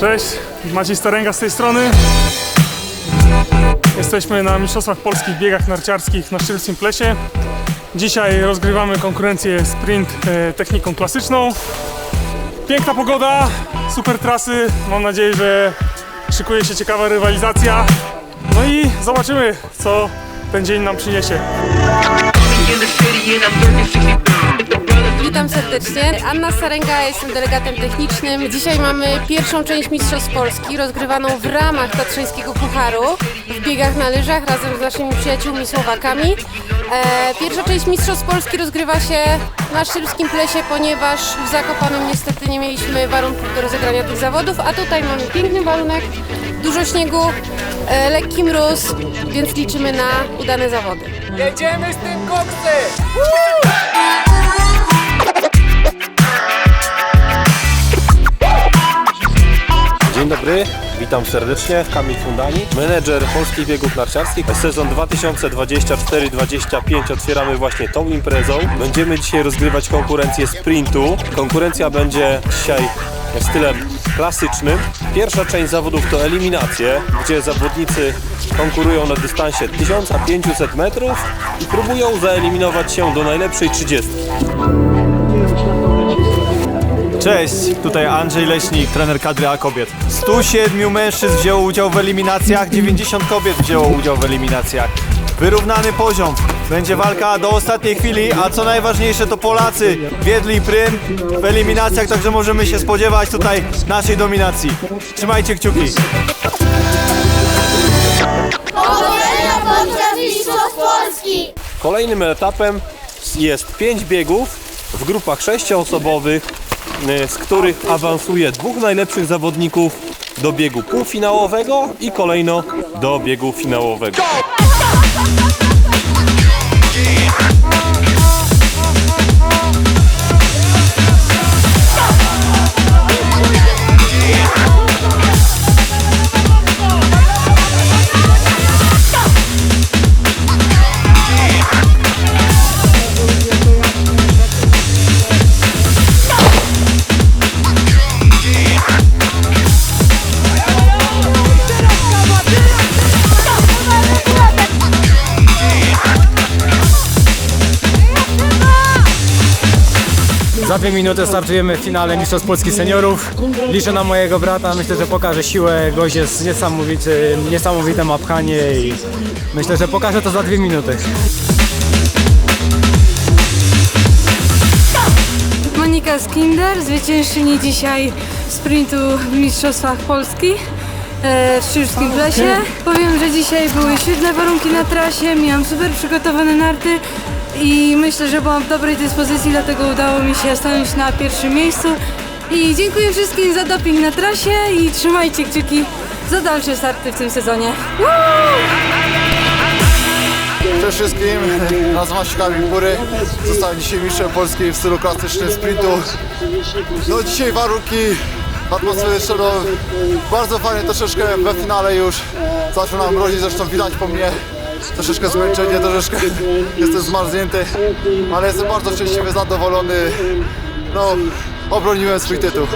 Cześć, Maciej Starenga z tej strony. Jesteśmy na Mistrzostwach Polskich Biegach Narciarskich na Szczelskim Plesie. Dzisiaj rozgrywamy konkurencję sprint e, techniką klasyczną. Piękna pogoda, super trasy. Mam nadzieję, że szykuje się ciekawa rywalizacja. No i zobaczymy, co ten dzień nam przyniesie. Witam serdecznie. Anna Sarenga, jestem delegatem technicznym. Dzisiaj mamy pierwszą część Mistrzostw Polski rozgrywaną w ramach Tatrzańskiego Pucharu w biegach na lyżach razem z naszymi przyjaciółmi Słowakami. E, pierwsza część Mistrzostw Polski rozgrywa się na Szybskim Plesie, ponieważ w Zakopanem niestety nie mieliśmy warunków do rozegrania tych zawodów, a tutaj mamy piękny warunek, dużo śniegu, e, lekki mróz, więc liczymy na udane zawody. Jedziemy z tym koksy! Dzień dobry, witam serdecznie. Kamil Fundani, menedżer polskich biegów narciarskich. Sezon 2024-25 otwieramy właśnie tą imprezą. Będziemy dzisiaj rozgrywać konkurencję sprintu. Konkurencja będzie dzisiaj stylem klasycznym. Pierwsza część zawodów to eliminacje, gdzie zawodnicy konkurują na dystansie 1500 metrów i próbują zaeliminować się do najlepszej 30. Cześć, tutaj Andrzej Leśnik, trener kadry A kobiet. 107 mężczyzn wzięło udział w eliminacjach, 90 kobiet wzięło udział w eliminacjach. Wyrównany poziom. Będzie walka do ostatniej chwili, a co najważniejsze to Polacy wiedli prym w eliminacjach, także możemy się spodziewać tutaj naszej dominacji. Trzymajcie kciuki. Powodzenia podczas Mistrzostw Polski! Kolejnym etapem jest 5 biegów w grupach sześcioosobowych, z których awansuje dwóch najlepszych zawodników do biegu półfinałowego i kolejno do biegu finałowego. Za dwie minuty startujemy w finale Mistrzostw Polski Seniorów. Liczę na mojego brata, myślę, że pokaże siłę. Gość jest niesamowity, niesamowite ma i myślę, że pokaże to za dwie minuty. Monika Skinder, zwyciężczyni dzisiaj sprintu w Mistrzostwach Polski e, w Szczurskim Plesie. Powiem, że dzisiaj były świetne warunki na trasie, miałam super przygotowane narty i myślę, że byłam w dobrej dyspozycji, dlatego udało mi się stanąć na pierwszym miejscu. I dziękuję wszystkim za doping na trasie i trzymajcie kciuki za dalsze starty w tym sezonie. Cześć wszystkim, nazywam się Kamil Bury. Zostałem dzisiaj mistrzem Polski w stylu klasycznym sprintu. No dzisiaj warunki atmosferyczne, no bardzo fajnie, troszeczkę we finale już zaczyna mrozić, zresztą widać po mnie troszeczkę zmęczenie, troszeczkę jestem zmarznięty, ale jestem bardzo szczęśliwy, zadowolony. No, obroniłem swój tytuł.